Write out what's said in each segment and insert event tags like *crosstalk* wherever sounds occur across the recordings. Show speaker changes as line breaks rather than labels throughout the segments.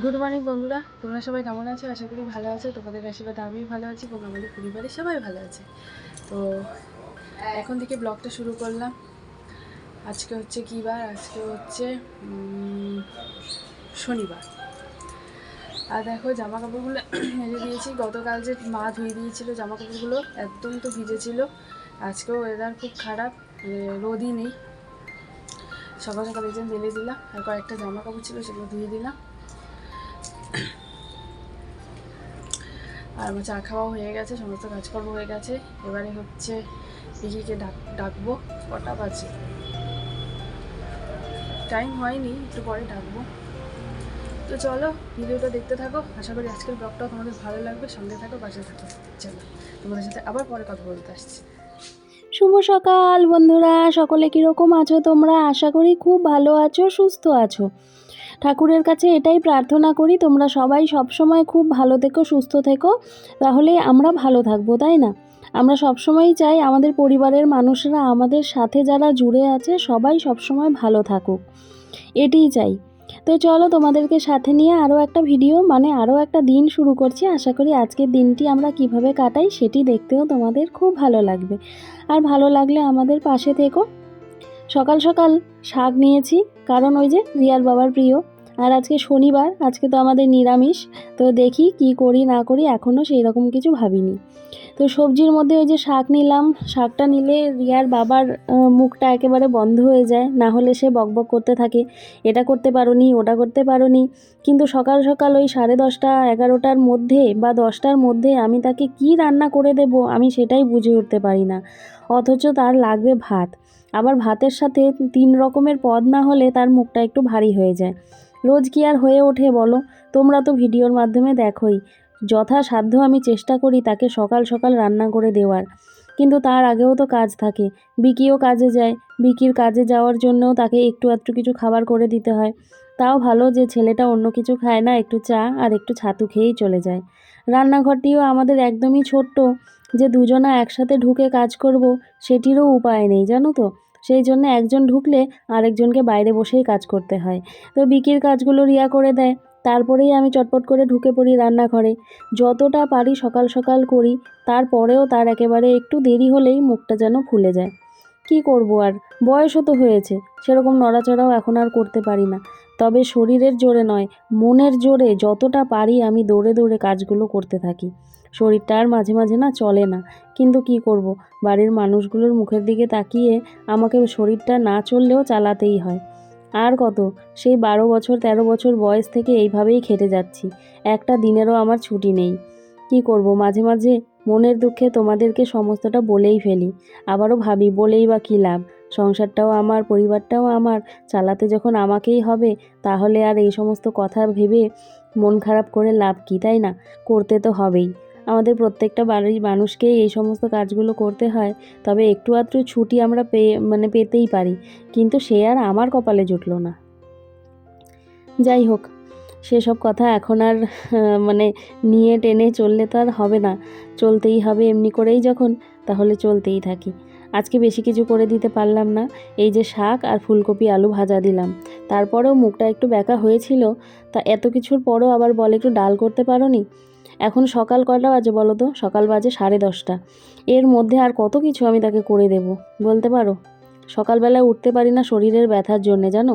Good morning বন্ধুরা। তোমরা সবাই কেমন আছো? আশা করি ভালো আছো। তোমাদের আশীর্বাদ আমি ভালো আছি এবং আমাদের পরিবারের সবাই ভালো আছে। তো এখন থেকে ব্লগটা শুরু করলাম। আজকে হচ্ছে কী বার? আজকে হচ্ছে শনিবার। আর দেখো জামা কাপড়গুলো মেলে দিয়েছি। গতকাল যে মা ধুয়ে দিয়েছিল জামা কাপড়গুলো একদম তো ভিজেছিল। আজকেও ওয়েদার খুব খারাপ রোদই নেই। সকাল সকাল যে মেলে দিলাম, আর কয়েকটা জামা কাপড় ছিল সেগুলো ধুয়ে দিলাম। আর আমার চা খাওয়া হয়ে গেছে, সমস্ত কাজকর্ম হয়ে গেছে। এবারে হচ্ছে পিকিকে ডাক, ডাকবো, কটা বাজে? টাইম হয়নি, একটু পরে ডাকবো। তো চলো, ভিডিওটা দেখতে থাকো। আশা করি আজকের ব্লগটাও তোমাদের ভালো লাগবে। সঙ্গে থাকো, পাশে থাকো। চলো, তোমাদের সাথে আবার পরে কথা বলতে আসছি।
শুভ সকাল বন্ধুরা, সকলে কীরকম আছো তোমরা? আশা করি খুব ভালো আছো, সুস্থ আছো। ঠাকুরের কাছে এটাই প্রার্থনা করি, তোমরা সবাই সবসময় খুব ভালো থেকো, সুস্থ থেকো। তাহলে আমরা ভালো থাকব, তাই না? আমরা সবসময়ই চাই আমাদের পরিবারের মানুষরা আমাদের সাথে যারা জুড়ে আছে, সবাই সবসময় ভালো থাকুক। এটিই চাই। তো চলো তোমাদেরকে সাথে নিয়ে আরও একটা ভিডিও মানে আরও একটা দিন শুরু করছি। আশা করি আজকের দিনটি আমরা কীভাবে কাটাই সেটি দেখতেও তোমাদের খুব ভালো লাগবে। আর ভালো লাগলে আমাদের পাশে থেকো। সকাল সকাল শাক নিয়েছি, কারণ ওই যে রিয়ার বাবার প্রিয়। আর আজকে শনিবার, আজকে তো আমাদের নিরামিষ, তো দেখি কি করি না করি এখনও সেই রকম কিছু ভাবিনি। তো সবজির মধ্যে ওই যে শাক নিলাম, শাকটা নিলে রিয়ার বাবার মুখটা একেবারে বন্ধ হয়ে যায়, না হলে সে বকবক করতে থাকে। এটা করতে পারোনি, ওটা করতে পারোনি। কিন্তু সকাল সকাল ওই সাড়ে দশটা, এগারোটার মধ্যে বা দশটার মধ্যে আমি তাকে কি রান্না করে দেব, আমি সেটাই বুঝে উঠতে পারি না। অথচ তার লাগবে ভাত। আবার ভাতের সাথে তিন রকমের পদ না হলে তার মুখটা একটু ভারী হয়ে যায়। রোজ কি আর হয়ে ওঠে বলো? তোমরা তো ভিডিওর মাধ্যমে দেখোই। যথাসাধ্য আমি চেষ্টা করি তাকে সকাল সকাল রান্না করে দেওয়ার। কিন্তু তার আগেও তো কাজ থাকে। বিকিও কাজে যায়। বিকির কাজে যাওয়ার জন্যও তাকে একটু আধটু কিছু খাবার করে দিতে হয়। তাও ভালো যে ছেলেটা অন্য কিছু খায় না, একটু চা আর একটু ছাতু খেয়েই চলে যায়। রান্নাঘরটিও আমাদের একদমই ছোট্ট। যে দুজনা একসাথে ঢুকে কাজ করব, সেটিরও উপায় নেই, জানো তো? সেই জন্য একজন ঢুকলে আরেকজনকে বাইরে বসেই কাজ করতে হয়। তো বিকির কাজগুলো রিয়া করে দেয়। তারপরেই আমি চটপট করে ঢুকে পড়ি রান্নাঘরে। যতটা পারি সকাল সকাল করি, তারপরেও তার একেবারে একটু দেরি হলেই মুখটা যেন ফুলে যায়। কি করব আর? বয়সও তো হয়েছে, সেরকম নড়াচড়াও এখন আর করতে পারি না। তবে শরীরের জোরে নয়, মনের জোরে যতটা পারি আমি দৌড়ে দৌড়ে কাজগুলো করতে থাকি। শরীরটা আর মাঝে মাঝে না চলে না। কিন্তু কি করব? বাড়ির মানুষগুলোর মুখের দিকে তাকিয়ে আমাকে শরীরটা না চললেও চালাতেই হয়। আর কত? সেই বারো বছর, তেরো বছর বয়স থেকে এইভাবেই খেটে যাচ্ছি। একটা দিনেরও আমার ছুটি নেই। কি করব? মাঝে মাঝে মনের দুঃখে তোমাদেরকে সমস্তটা বলেই ফেলি। আবারও ভাবি, বলেই বা কী লাভ? সংসারটাও আমার, পরিবারটাও আমার। চালাতে যখন আমাকেই হবে, তাহলে আর এই সমস্ত কথা ভেবে মন খারাপ করে লাভ কী, তাই না? করতে তো হবেই। আমাদের প্রত্যেকটা বাড়ির মানুষকেই এই সমস্ত কাজগুলো করতে হয়, তবে একটু আধটু ছুটি আমরা পেয়ে মানে পেতেই পারি। কিন্তু সে আর আমার কপালে জুটলো না। যাই হোক, সেসব কথা এখন আর *laughs* মানে নিয়ে টেনে চললে তো আর হবে না। চলতেই হবে এমনি করেই যখন, তাহলে চলতেই থাকি। আজকে বেশি কিছু করে দিতে পারলাম না। এই যে শাক আর ফুলকপি আলু ভাজা দিলাম। তারপরেও মুখটা একটু ব্যাকা হয়েছিল। তা এত কিছুর পরও আবার বলে একটু ডাল করতে পারো নি এখন সকাল কটা বাজে বলো তো? সকাল বাজে সাড়ে দশটা। এর মধ্যে আর কত কিছু আমি তাকে করে দেব, বলতে পারো? সকালবেলায় উঠতে পারি না শরীরের ব্যথার জন্যে, জানো?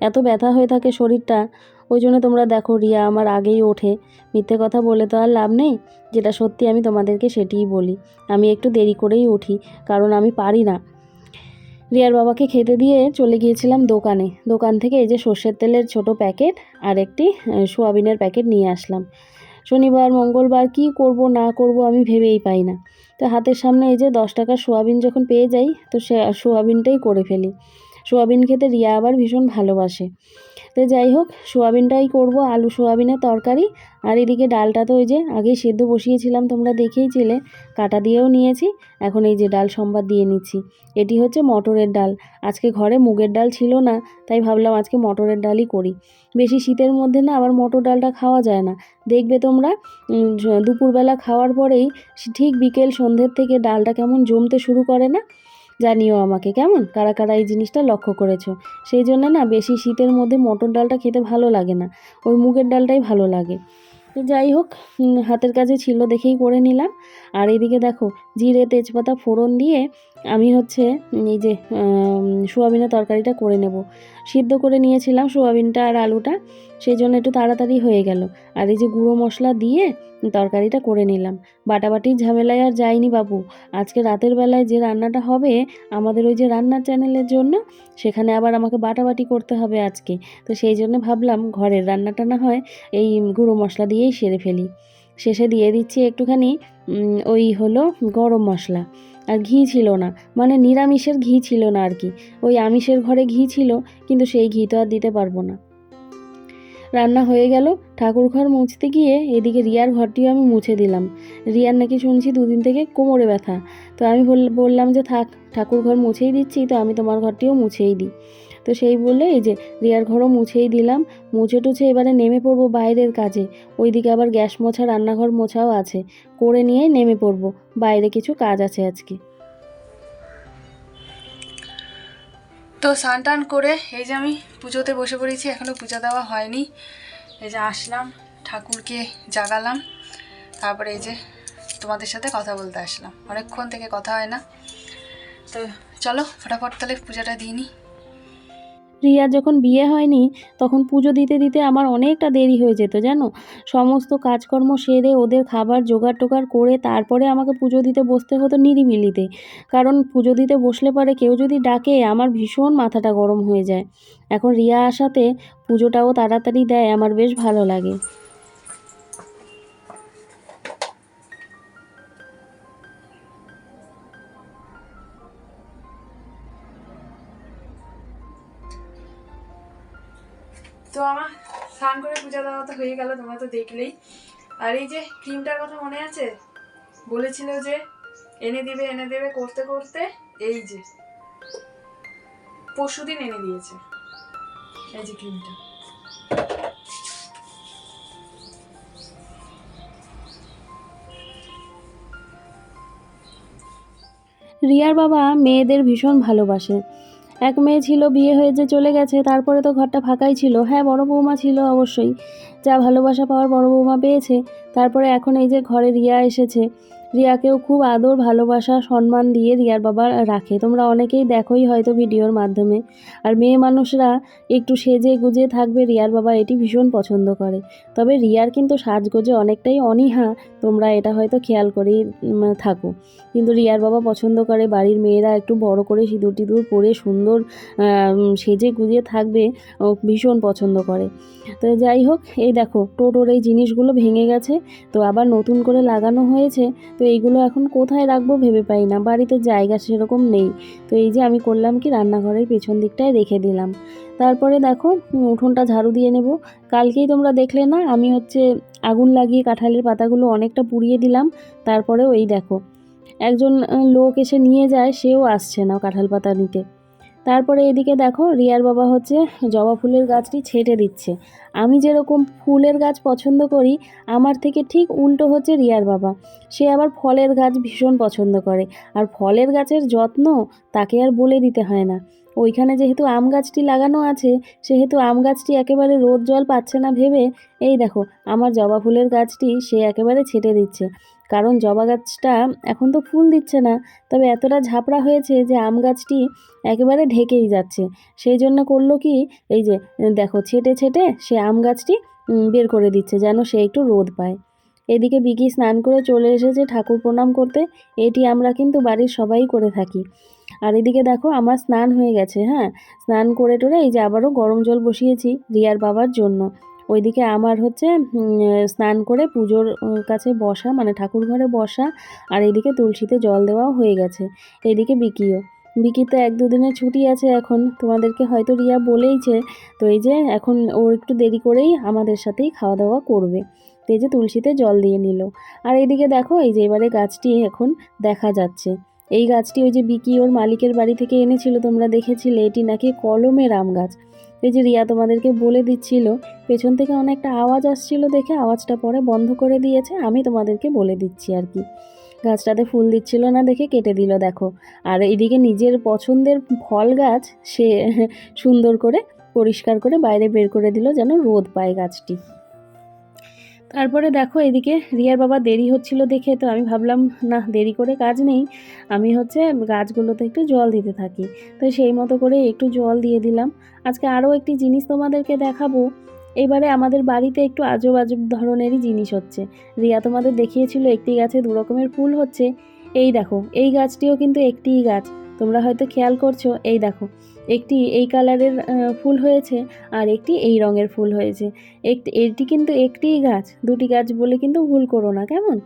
এত ব্যথা হয়ে থাকে শরীরটা, ওই জন্য তোমরা দেখো, রিয়া আমার আগেই ওঠে। মিথ্যে কথা বলে তো আর লাভ নেই? যেটা সত্যি আমি তোমাদেরকে সেটিই বলি। আমি একটু দেরি করেই উঠি, কারণ আমি পারি না। রিয়ার বাবাকে খেতে দিয়ে চলে গিয়েছিলাম দোকানে। দোকান থেকে এই যে সর্ষের তেলের ছোট প্যাকেট আর একটি সোয়াবিনের প্যাকেট নিয়ে আসলাম। শনিবার, মঙ্গলবার কি করব, না করব আমি ভেবেই পাই না। তো হাতের সামনে এই যে দশ টাকার সোয়াবিন যখন পেয়ে যাই, তো সে সোয়াবিনটাই করে ফেলি। সোয়াবিন খেতে রিয়া আবার ভীষণ ভালোবাসে। তো যাই হোক, সোয়াবিনটাই করব, আলু সোয়াবিনের তরকারি। আর এদিকে ডালটা তো ওই যে আগেই সেদ্ধ বসিয়েছিলাম, তোমরা দেখেইছিলে কাটা দিয়েও নিয়েছি, এখন এই যে ডাল সম্বাদ দিয়ে নিচ্ছি। এটি হচ্ছে মটরের ডাল। আজকে ঘরে মুগের ডাল ছিল না, তাই ভাবলাম আজকে মটরের ডালই করি। বেশি শীতের মধ্যে না আবার মটর ডালটা খাওয়া যায় না। দেখবে তোমরা দুপুরবেলা খাওয়ার পরেই, ঠিক বিকেল সন্ধ্যের থেকে ডালটা কেমন জমতে শুরু করে না? জানিও আমাকে, কেমন? কারা কারা এই জিনিসটা লক্ষ্য করেছ? সেই জন্য না বেশি শীতের মধ্যে মটর ডালটা খেতে ভালো লাগে না। ওই মুগের ডালটাই ভালো লাগে। তো যাই হোক হাতের কাছে ছিল দেখেই করে নিলাম। আর এদিকে দেখো, জিরে তেজপাতা ফোড়ন দিয়ে আমি হচ্ছে এই যে সোয়াবিনের তরকারিটা করে নেব। সিদ্ধ করে নিয়েছিলাম সোয়াবিনটা আর আলুটা সেই জন্য একটু তাড়াতাড়ি হয়ে গেল। আর এই যে গুঁড়ো মশলা দিয়ে তরকারিটা করে নিলাম। বাটাবাটির ঝামেলায় আর যাইনি বাবু। আজকে রাতের বেলায় যে রান্নাটা হবে, আমাদের ওই যে রান্নার চ্যানেলের জন্য, সেখানে আবার আমাকে বাটাবাটি করতে হবে আজকে। তো সেই জন্য ভাবলাম ঘরের রান্নাটা না হয় এই গুঁড়ো মশলা দিয়েই সেরে ফেলি। শেষে দিয়ে দিচ্ছি একটুখানি ওই হলো গরম মশলা। ঘি ছিল না। মানে নিরামিষের ঘি ছিল না আর কি। ওই আমিষের ঘরে ঘি ছিল, কিন্তু সেই ঘি তো আর দিতে পারব না। রান্না হয়ে গেল, ঠাকুর ঘর মুছতে গিয়ে এদিকে রিয়ার ঘরটিও আমি মুছে দিলাম। রিয়ার নাকি শুনছি দুদিন থেকে কোমরে ব্যথা। তো আমি বল- বললাম যে থাক, ঠাকুর ঘর মুছেই দিচ্ছি, তো আমি তোমার ঘরটিও মুছেই দিই। তো সেই বলে এই যে রিয়ার ঘরও মুছেই দিলাম। মুছে টুছে এবারে নেমে পড়ব বাইরের কাজে। ওইদিকে আবার গ্যাস মোছা, রান্নাঘর মোছাও আছে। করে নিয়ে নেমে পড়ব। বাইরে কিছু কাজ আছে আজকে।
তো স্নান টান করে এই যে আমি পুজোতে বসে পড়েছি এখনও পূজা দেওয়া হয়নি। এই যে আসলাম, ঠাকুরকে জাগালাম। তারপরে এই যে তোমাদের সাথে কথা বলতে আসলাম। অনেকক্ষণ থেকে কথা হয় না। তো চলো, ফটাফট তাহলে পূজাটা দিই নিই।
রিয়ার যখন বিয়ে হয়নি, তখন পুজো দিতে দিতে আমার অনেকটা দেরি হয়ে যেত, জানো? সমস্ত কাজকর্ম সেরে ওদের খাবার জোগাড় টোগাড় করে তারপরে আমাকে পুজো দিতে বসতে হতো নিরিবিলিতে। কারণ পুজো দিতে বসলে পরে কেউ যদি ডাকে, আমার ভীষণ মাথাটা গরম হয়ে যায়। এখন রিয়া আসাতে পুজোটাও তাড়াতাড়ি দেয়, আমার বেশ ভালো লাগে।
তো আমার স্নান করে পূজা দেওয়া তো হয়ে গেল, তোমরা তো দেখলেই। আর এই যে ক্রিমটার কথা মনে আছে? বলেছিল যে এনে দিবে, এনে দেবে করতে করতে, এই যে। পরশুদিন এনে দিয়েছে, এই যে ক্রিমটা।
রিয়ার বাবা মেয়েদের ভীষণ ভালোবাসে। এক মেয়ে ছিল, বিয়ে হয়ে যে চলে গেছে, তারপরে তো ঘরটা ফাঁকাই ছিল। হ্যাঁ বড় বৌমা ছিল অবশ্যই। যা ভালোবাসা পাওয়ার বড় বৌমা পেয়েছে, তারপরে এখন এই যে ঘরে রিয়া এসেছে, রিয়াকেও খুব আদর, ভালোবাসা, সম্মান দিয়ে রিয়ার বাবা রাখে। তোমরা অনেকেই দেখোই হয়তো ভিডিওর মাধ্যমে। আর মেয়ে মানুষরা একটু সেজে গুজে থাকবে রিয়ার বাবা এটি ভীষণ পছন্দ করে। তবে রিয়ার কিন্তু সাজগোজে অনেকটাই অনীহা, তোমরা এটা হয়তো খেয়াল করেই থাকো। কিন্তু রিয়ার বাবা পছন্দ করে বাড়ির মেয়েরা একটু বড় করে সিঁদুর টিঁদুর পরে সুন্দর সেজে গুজে থাকবে ভীষণ পছন্দ করে। তো যাই হোক এই দেখো, টোটোর এই জিনিসগুলো ভেঙে গেছে, তো আবার নতুন করে লাগানো হয়েছে, তো এইগুলো এখন কোথায় রাখব ভেবে পাই না, বাড়িতে জায়গা সেরকম নেই। তো এই যে আমি করলাম কি, রান্নাঘরের পেছন দিকটায় রেখে দিলাম। তারপরে দেখো উঠোনটা ঝাড়ু দিয়ে নেব। কালকেই তোমরা দেখলে না, আমি হচ্ছে আগুন লাগিয়ে কাঁঠালের পাতাগুলো অনেকটা পুড়িয়ে দিলাম। তারপরেও ওই দেখো, একজন লোক এসে নিয়ে যায়, সেও আসছে না কাঁঠাল পাতা নিতে। তারপরে এদিকে দেখো, রিয়ার বাবা হচ্ছে জবা ফুলের গাছটি ছেটে দিচ্ছে। আমি যেরকম ফুলের গাছ পছন্দ করি, আমার থেকে ঠিক উল্টো হচ্ছে রিয়ার বাবা। সে আবার ফলের গাছ ভীষণ পছন্দ করে। আর ফলের গাছের যত্ন তাকে আর বলে দিতে হয় না। ওইখানে যেহেতু আম গাছটি লাগানো আছে, সেহেতু আম গাছটি একেবারে রোদ জল পাচ্ছে না ভেবে, এই দেখো, আমার জবা ফুলের গাছটি সে একেবারে ছেটে দিচ্ছে। কারণ জবা গাছটা এখন তো ফুল দিচ্ছে না। তবে এতটা ঝাপড়া হয়েছে যে আম গাছটি একেবারে ঢেকেই যাচ্ছে। সেই জন্য করল কি, এই যে, দেখো, ছেটে ছেটে সে আম গাছটি বের করে দিচ্ছে যেন সে একটু রোদ পায়। এদিকে বিকি স্নান করে চলে এসেছে ঠাকুর প্রণাম করতে। এটি আমরা কিন্তু বাড়ির সবাই করে থাকি। আর এদিকে দেখো, আমার স্নান হয়ে গেছে হ্যাঁ? স্নান করে টোরে এই যে আবারও গরম জল বসিয়েছি রিয়ার বাবার জন্য। ওইদিকে আমার হচ্ছে স্নান করে পুজোর কাছে বসা মানে ঠাকুর ঘরে বসা, আর এদিকে তুলসীতে জল দেওয়াও হয়ে গেছে। এদিকে বিকিও। বিকিতে এক দুদিনের ছুটি আছে এখন, তোমাদেরকে হয়তো রিয়া বলেইছে, তো এই যে এখন ওর একটু দেরি করেই আমাদের সাথেই খাওয়া দাওয়া করবে। তো এই যে তুলসীতে জল দিয়ে নিল। আর এইদিকে দেখো, এই যে এবারে গাছটি এখন দেখা যাচ্ছে। এই গাছটি ওই যে বিকি ওর মালিকের বাড়ি থেকে এনেছিল, তোমরা দেখেছিলে, এটি নাকি কলমের আম গাছ। এই যে রিয়া তোমাদেরকে বলে দিচ্ছিল, পেছন থেকে অনেকটা আওয়াজ আসছিল দেখে আওয়াজটা পরে বন্ধ করে দিয়েছে, আমি তোমাদেরকে বলে দিচ্ছি আর কি। গাছটাতে ফুল দিচ্ছিল না দেখে কেটে দিল, দেখো। আর এদিকে নিজের পছন্দের ফল গাছ সে সুন্দর করে পরিষ্কার করে বাইরে বের করে দিল যেন রোদ পায় গাছটি। তারপরে দেখো এদিকে রিয়ার বাবা দেরি হচ্ছিল দেখে, তো আমি ভাবলাম, না, দেরি করে কাজ নেই। আমি হচ্ছে গাছগুলোতে একটু জল দিতে থাকি। তো সেই মতো করে একটু জল দিয়ে দিলাম। আজকে আরও একটি জিনিস তোমাদেরকে দেখাবো। এবারে আমাদের বাড়িতে একটু আজব আজব ধরনেরই জিনিস হচ্ছে। রিয়া তোমাদের দেখিয়েছিল একটি গাছে দু রকমের ফুল হচ্ছে। এই দেখো, এই গাছটিও কিন্তু একটিই গাছ। তোমরা হয়তো খেয়াল করছ, এই দেখো একটি এই কালারের ফুল হয়েছে আর একটি এই রঙের ফুল হয়েছে। একটি, এটি কিন্তু একটিই গাছ, দুটি গাছ বলে কিন্তু ভুল করো না, কেমন?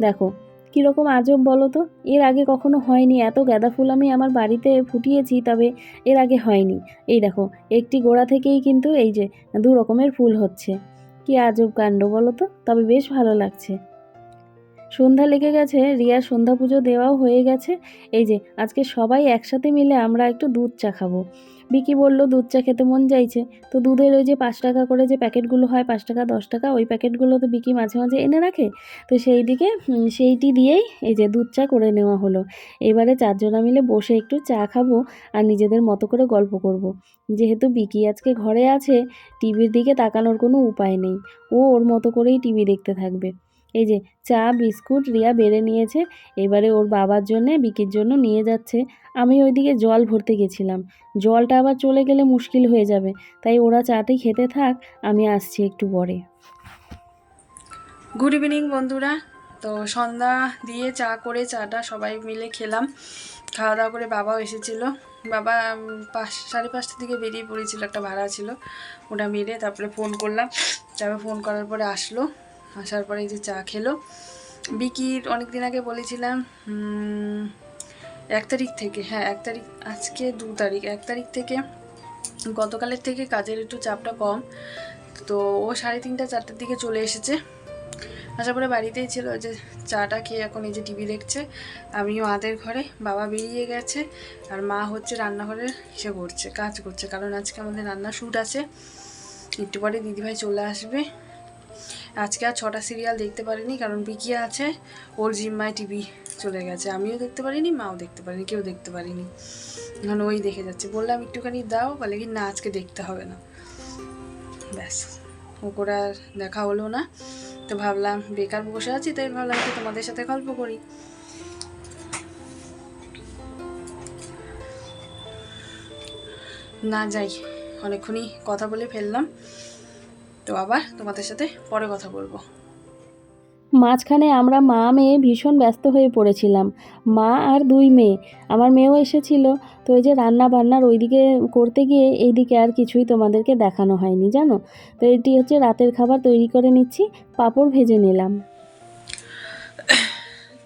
দেখো, কীরকম আজব বলো তো, এর আগে কখনো হয়নি, এত গাঁদা ফুল আমি আমার বাড়িতে ফুটিয়েছি, তবে এর আগে হয়নি। এই দেখো, একটি গোড়া থেকেই কিন্তু এই যে দু রকমের ফুল হচ্ছে। কি আজব কাণ্ড বলো তো, তবে বেশ ভালো লাগছে। সন্ধ্যা লেগে গেছে, রিয়ার সন্ধ্যা পুজো দেওয়াও হয়ে গেছে। এই যে, আজকে সবাই একসাথে মিলে আমরা একটু দুধ চা খাব। বিকি বলল, দুধ চা খেতে মন চাইছে তো দুধের ওই যে পাঁচ টাকা করে যে প্যাকেটগুলো হয়, পাঁচ টাকা, দশ টাকা, ওই প্যাকেটগুলো তো বিকি মাঝে মাঝে এনে রাখে। তো সেই দিকে সেইটি দিয়েই এই যে দুধ চা করে নেওয়া হলো। এবারে চারজনা মিলে বসে একটু চা খাব আর নিজেদের মতো করে গল্প করব। যেহেতু বিকি আজকে ঘরে আছে, টিভির দিকে তাকানোর কোনো উপায় নেই। ও ওর মতো করেই টিভি দেখতে থাকবে। এই যে, চা, বিস্কুট রিয়া বেড়ে নিয়েছে। এবারে ওর বাবার জন্যে, বিকির জন্য নিয়ে যাচ্ছে। আমি ওইদিকে জল ভরতে গেছিলাম। জলটা আবার চলে গেলে মুশকিল হয়ে যাবে। তাই ওরা চাটি খেতে থাক, আমি আসছি একটু পরে।
গুড ইভিনিং বন্ধুরা। তো সন্ধ্যা দিয়ে চা করে, চাটা সবাই মিলে খেলাম। খাওয়া দাওয়া করে বাবাও এসেছিল। বাবা পাঁচ, সাড়ে পাঁচটার দিকে বেরিয়ে পড়েছিল, একটা ভাড়া ছিল। ওটা মেরে তারপরে ফোন করলাম। তারপরে ফোন করার পরে আসলো। আসার পরে এই যে চা খেলো। বিকির অনেক দিন আগে বলেছিলাম এক তারিখ থেকে হ্যাঁ এক তারিখ, আজকে দু তারিখ, এক তারিখ থেকে, গতকালের থেকে কাজের একটু চাপটা কম। তো ও সাড়ে তিনটা, চারটার দিকে চলে এসেছে। আসার পরে বাড়িতেই ছিল যে চাটা খেয়ে এখন এই যে টিভি দেখছে। আমিও মাদের ঘরে, বাবা বেরিয়ে গেছে, আর মা হচ্ছে রান্নাঘরে ইসে করছে, কাজ করছে। কারণ আজকে আমাদের রান্না শ্যুট আছে। একটু পরে দিদিভাই চলে আসবে। আজকে আর ছটা সিরিয়াল দেখতে পারিনি, কারণ বিকিয়া আছে, ওর জিম্মায় টিভি চলে গেছে। আমিও দেখতে পারিনি, মাও দেখতে পারিনি, কেউ দেখতে পারিনি। এখন ওই দেখে যাচ্ছে। বললাম, একটুখানি দাও। বলে কি, না, আজকে দেখতে হবে না। ব্যাস, ও আর দেখা হলো না। তো ভাবলাম, বেকার বসে আছি, তাই ভাবলাম একটু তোমাদের সাথে গল্প করি। না, যাই, অনেকক্ষণই কথা বলে ফেললাম। তো আবার তোমাদের সাথে পরে কথা বলব।
মাঝখানে আমরা মা মেয়ে ভীষণ ব্যস্ত হয়ে পড়েছিলাম। মা আর দুই মেয়ে। আমার মেয়েও এসেছিল। তো ওই যে রান্না বান্নার ওইদিকে করতে গিয়ে এইদিকে আর কিছুই তোমাদেরকে দেখানো হয়নি জানো? তো এটি হচ্ছে রাতের খাবার তৈরি করে নিচ্ছি। পাঁপড় ভেজে নিলাম।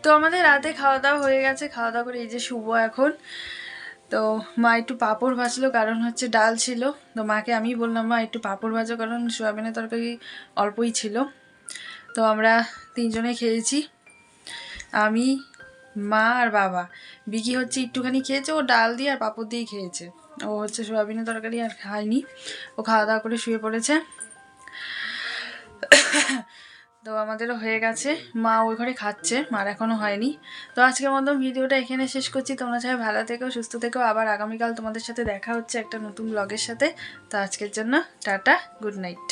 তো আমাদের রাতে খাওয়া দাওয়া হয়ে গেছে। খাওয়া দাওয়া করে এই যে শুভ এখন। তো মা একটু পাঁপড় ভাজলো, কারণ হচ্ছে ডাল ছিল। তো মাকে আমি বললাম, মা, একটু পাঁপড় ভাজো, কারণ সোয়াবিনের তরকারি অল্পই ছিল। তো আমরা তিনজনে খেয়েছি। আমি, মা আর বাবা। বিকি হচ্ছে একটুখানি খেয়েছে, ও ডাল দিয়ে আর পাঁপড় দিয়ে খেয়েছে। ও হচ্ছে সোয়াবিনের তরকারি আর খায়নি। ও খাওয়া দাওয়া করে শুয়ে পড়েছে। তো আমাদেরও হয়ে গেছে। মা ওই ঘরে খাচ্ছে, মার এখনও হয়নি। তো আজকের মতো ভিডিওটা এখানে শেষ করছি। তোমরা চাই ভালো থেকেও সুস্থ থেকো। আবার আগামীকাল তোমাদের সাথে দেখা হচ্ছে একটা নতুন ব্লগের সাথে। তো আজকের জন্য টাটা গুড নাইট